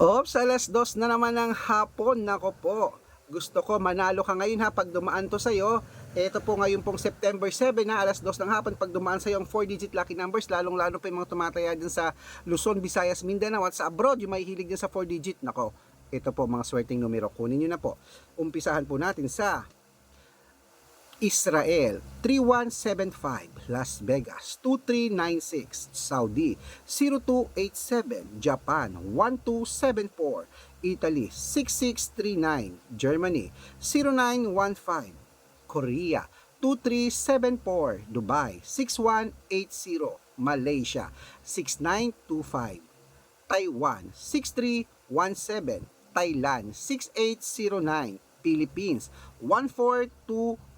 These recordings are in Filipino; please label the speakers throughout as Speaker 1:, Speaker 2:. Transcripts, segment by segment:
Speaker 1: Ops, alas dos na naman ng hapon. Nako po. Gusto ko manalo ka ngayon ha pag dumaan to sa'yo. Ito po ngayon pong September 7 na alas 2 ng hapon pag dumaan sa'yo ang 4-digit lucky numbers lalong lalo pa yung mga tumataya din sa Luzon, Visayas, Mindanao at sa abroad yung may hilig din sa 4-digit. Nako, ito po mga swerteng numero. Kunin nyo na po. Umpisahan po natin sa Israel 3175 Las Vegas 2396 Saudi 0287 Japan 1274 Italy 6639 Germany 0915 Korea 2374 Dubai 6180 Malaysia 6925 Taiwan 6317 Thailand 6809 Philippines 1428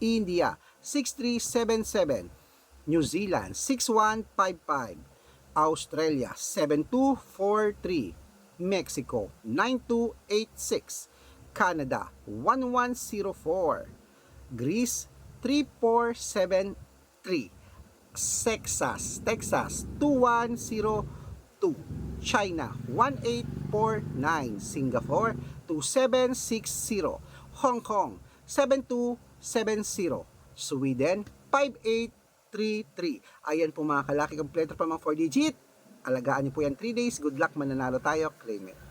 Speaker 1: India 6377 New Zealand 6155 Australia 7243 Mexico 9286 Canada 1104 Greece 3473 Texas, Texas 2102 China 1849 Singapore 2760 Hong Kong 7270 Sweden 5833 Ayan po mga kalaki kompleto pa mga 4 digit. Alagaan niyo po yan 3 days. Good luck mananalo tayo. Claim it